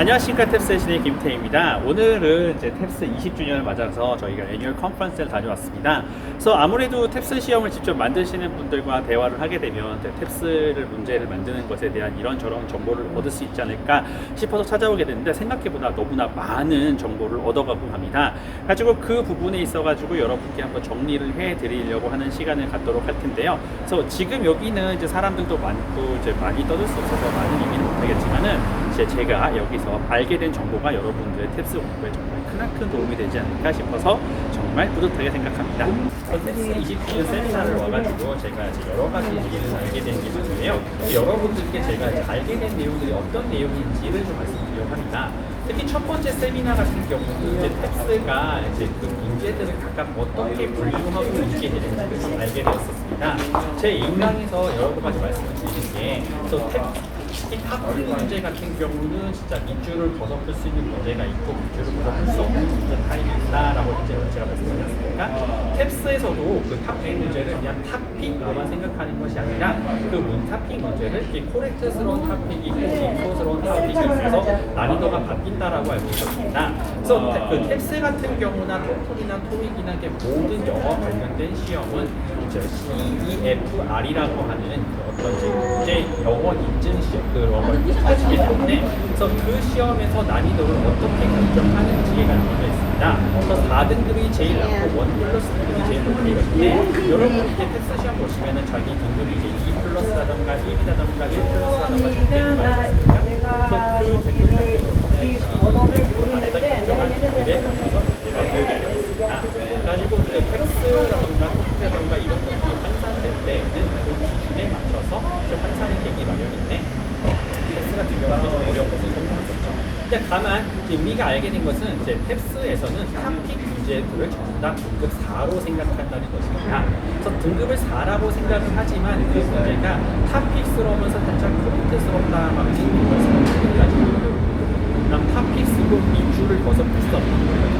안녕하십니까 탭스의 신의 김태입니다. 오늘은 이제 탭스 20주년을 맞아서 저희가 애뉴얼 컨퍼런스를 다녀왔습니다. 그래서 아무래도 탭스 시험을 직접 만드시는 분들과 대화를 하게 되면 탭스를 문제를 만드는 것에 대한 이런저런 정보를 얻을 수 있지 않을까 싶어서 찾아오게 됐는데 생각해보다 너무나 많은 정보를 얻어가고 합니다. 가지고 그 부분에 있어가지고 여러분께 한번 정리를 해드리려고 하는 시간을 갖도록 할 텐데요. 그래서 지금 여기는 이제 사람들도 많고 이제 많이 떠들 수 없어서 많은 의미는 못하겠지만은 이제 제가 여기서 알게 된 정보가 여러분들의 탭스 공부에 정말 크나큰 도움이 되지 않을까 싶어서 정말 뿌듯하게 생각합니다. 탭스 20주년 세미나를 와가지고 제가 이제 여러 가지 얘기를 알게 된 게 많은데요. 여러분들께 제가 이제 알게 된 내용들이 어떤 내용인지를 좀 말씀드리려고 합니다. 특히 첫 번째 세미나 같은 경우는 이제 탭스가 이제 그 문제들을 각각 어떻게 분류하고 있게 되는지를 좀 알게 되었었습니다. 제 인강에서 여러 가지 말씀을 드리는 게, 또 탭, 특히 탑 문제 같은 경우는 진짜 밑줄을 벗어풀 수 있는 문제가 있고 밑줄을 벗어풀 수 없는 문제 타입이 있다라고 이제 제가 말씀드렸으니까 탭스에서도 그 탑픽 문제를 그냥 탑픽으로만 생각하는 것이 아니라 그 문탑픽 문제를 이 코렉트스러운 탑픽이 있고 인포스러운 탑픽이 있어서 난이도가 바뀐다라고 알고 있었습니다. 그래서 탭- 그 탭스 같은 경우나 토플이나 토익이나 모든 영어 관련된 시험은 이제 CEFR이라고 하는 그 어떤 이제 영어 인증 시험 하시기 때문에 그래서 그 시험에서 난이도를 어떻게 결정하는지에 관련되어 있습니다. 그래서 4등급이 제일 낮고 1 플러스 등급이 제일 높이거든요. 여러분 이렇게 텍스 시험 보시면은 자기 등급이 이제 2 플러스라던가 1이라던가 1 플러스라던가 거 아니겠습니까? 그래서 그 등급 같은 경우는 안에다 결정한 등급에 맞춰서 문제가 배우게 되어 있습니다. 그래가지고 그 텍스라던가 이런 것들이 환산될 때는 그 기준에 맞춰서 이제 환산이 되기 마련인데 텍스 같은 경우는 좀 어려운 것을 설명했었죠. 근데 다만 우리가 알게 된 것은 이제 탑픽 문제들을 전부 다 등급 4로 생각한다는 것입니다. 그래서 등급을 4라고 생각을 하지만 그 문제가 탑픽스러우면서 살짝 크로트스럽다 막 이런 것을 가지고 그다음 탑픽 쓰고 밑줄을 벗어날 수 없는 거예요.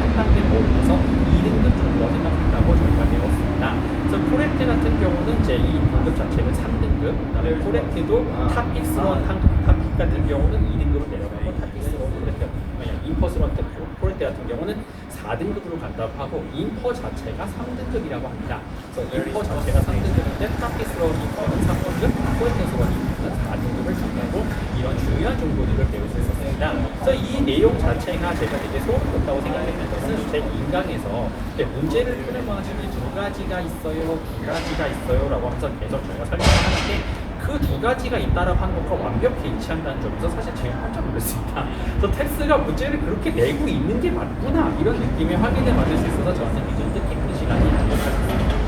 한 단계 모으면서 2등급 정도 생각한다고 저희가 배웠습니다. 그래서 코렉트 같은 경우는 이제 이 등급 자체는 3등급, 그다음에 코렉트도 탑픽스러운 탑- 탑픽 같은 경우는 2등급으로 내 코렉트, 아니 인퍼스러운 코렉트 같은 경우는 4등급으로 간다고 하고 인퍼 자체가 3등급이라고 합니다. 그래서 인퍼 자체가 3등급인데 탑픽스러운 인퍼는 3등급, 코렉트스러운 인퍼는 4등급을 준다고 이런 중요한 정보들을 배울 수 있었습니다. 그래서 이 내용 자체가 제가 되게 소름 돋다고 생각했던 것은 제 인강에서 문제를 푸는 방식이 두 가지가 있어요, 두 가지가 있어요 라고 하면서 계속 저희가 설명을 하는데 가지가 있다라고 한 것과 완벽히 일치한다는 점에서 사실 제가 깜짝 놀랐습니다. 그래서 테스가 문제를 그렇게 내고 있는 게 맞구나 이런 느낌을 확인을 받을 수 있어서 저한테 굉장히 뜻깊은 시간이 아니었습니다.